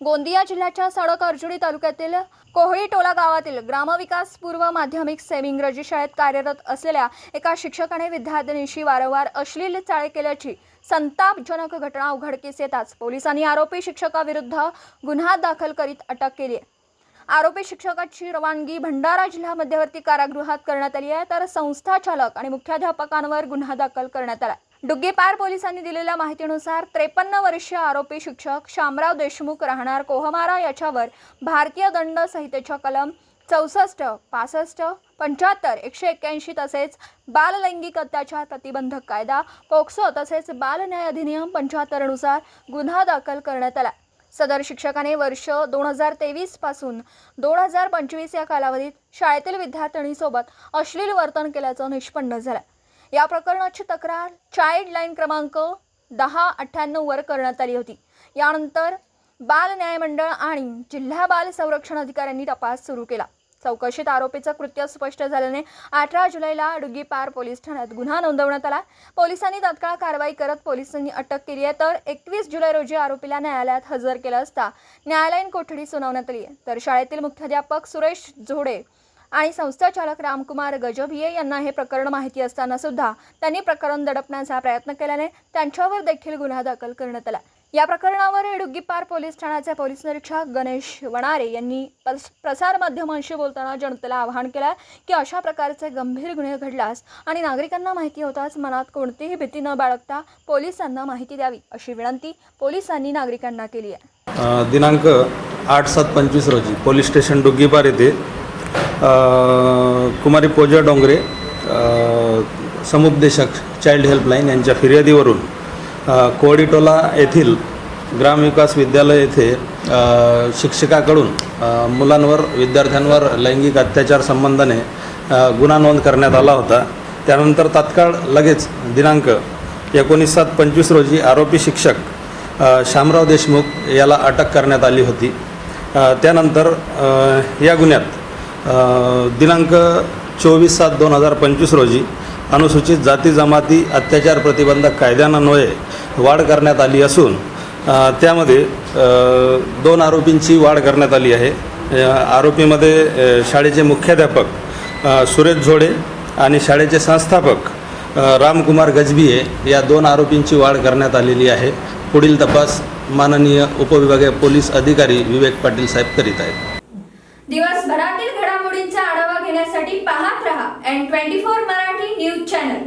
गोंदिया जिल्ह्याच्या सडक अर्जुनी तालुक्यातील कोहळी टोला गावातील ग्रामविकास पूर्व माध्यमिक सेमी इंग्रजी शाळेत कार्यरत असलेल्या एका शिक्षकाने विद्यार्थिनीशी वारंवार अश्लील चाळे केल्याची संतापजनक घटना उघडकीस येताच पोलिसांनी आरोपी शिक्षकाविरुद्ध गुन्हा दाखल करीत अटक केली आहे. आरोपी शिक्षकाची रवानगी भंडारा जिल्हा मध्यवर्ती कारागृहात करण्यात आली आहे तर संस्था चालक आणि मुख्याध्यापकांवर गुन्हा दाखल करण्यात आला डुग्गीपार पोलिसांनी दिलेल्या माहितीनुसार त्रेपन्न वर्षीय आरोपी शिक्षक शामराव देशमुख राहणार कोहमारा याच्यावर भारतीय दंड संहितेच्या कलम चौसष्ट पासष्ट पंच्याहत्तर एकशे एक्क्याऐंशी तसेच बाललैंगिक अत्याचार प्रतिबंधक कायदा पोक्सो तसेच बाल न्याय अधिनियम पंच्याहत्तरनुसार गुन्हा दाखल करण्यात आला. सदर शिक्षकाने वर्ष दोन हजार तेवीसपासून दोन हजार पंचवीस या कालावधीत शाळेतील विद्यार्थिनीसोबत अश्लील वर्तन केल्याचं निष्पन्न झालं. या प्रकरणाची तक्रार चाइल्ड लाईन क्रमांक दहा अठ्ठ्याण्णववर करण्यात आली होती. यानंतर बाल न्यायमंडळ आणि जिल्हा बाल संरक्षण अधिकाऱ्यांनी तपास सुरू केला. चौकशीत आरोपीचं कृत्य स्पष्ट झाल्याने अठरा जुलैला डुगीपार पोलीस ठाण्यात गुन्हा नोंदवण्यात आला. पोलिसांनी तात्काळ कारवाई करत पोलिसांनी अटक केली आहे. तर एकवीस जुलै रोजी आरोपीला न्यायालयात हजर केलं असता न्यायालयीन कोठडी सुनावण्यात आली आहे. तर शाळेतील मुख्याध्यापक सुरेश झोडे आणि संस्थाचालक रामकुमार गजभिये यांना हे प्रकरण माहिती असताना सुद्धा त्यांनी प्रकरण दडपण्याचा प्रयत्न केल्याने त्यांच्यावर देखील गुन्हा दाखल करण्यात आला. या प्रकरणावर डुग्गीपार पोलीस ठाण्याचे पोलीस निरीक्षक गणेश वणारे यांनी प्रसारमाध्यमांशी बोलताना जनतेला आवाहन केलं की अशा प्रकारचे गंभीर गुन्हे घडल्यास आणि नागरिकांना माहिती होताच मनात कोणतीही भीती न बाळगता पोलिसांना माहिती द्यावी अशी विनंती पोलिसांनी नागरिकांना केली आहे. दिनांक आठ सात पंचवीस रोजी पोलीस स्टेशन डुग्गीपार येथे कुमारी पूजा डोंगरे समुपदेशक चाइल्ड हेल्पलाईन यांच्या फिर्यादीवरून कोडिटोला कोळीटोला येथील ग्रामविकास विद्यालय येथे शिक्षकाकडून मुलांवर विद्यार्थ्यांवर लैंगिक अत्याचार संबंधाने गुन्हा नोंद करण्यात आला होता. त्यानंतर तात्काळ लगेच दिनांक एकोणीस सात पंचवीस रोजी आरोपी शिक्षक शामराव देशमुख याला अटक करण्यात आली होती. त्यानंतर या गुन्ह्यात दिनांक चोवीस सात दोन हजार पंचवीस रोजी अनुसूचित जाती जमाती अत्याचार प्रतिबंधक कायद्यान्वये वाढ करण्यात आली असून त्यामध्ये दोन आरोपींची वाढ करण्यात आली आहे. आरोपीमध्ये शाळेचे मुख्याध्यापक सुरेश झोडे आणि शाळेचे संस्थापक रामकुमार गजबिये या दोन आरोपींची वाढ करण्यात आलेली आहे. पुढील तपास माननीय उपविभागीय पोलीस अधिकारी विवेक पाटील साहेब करीत आहेत. दिवसभरातील घडामोडींचा आढावा घेण्यासाठी पाहत रहा N twenty four Marathi news channel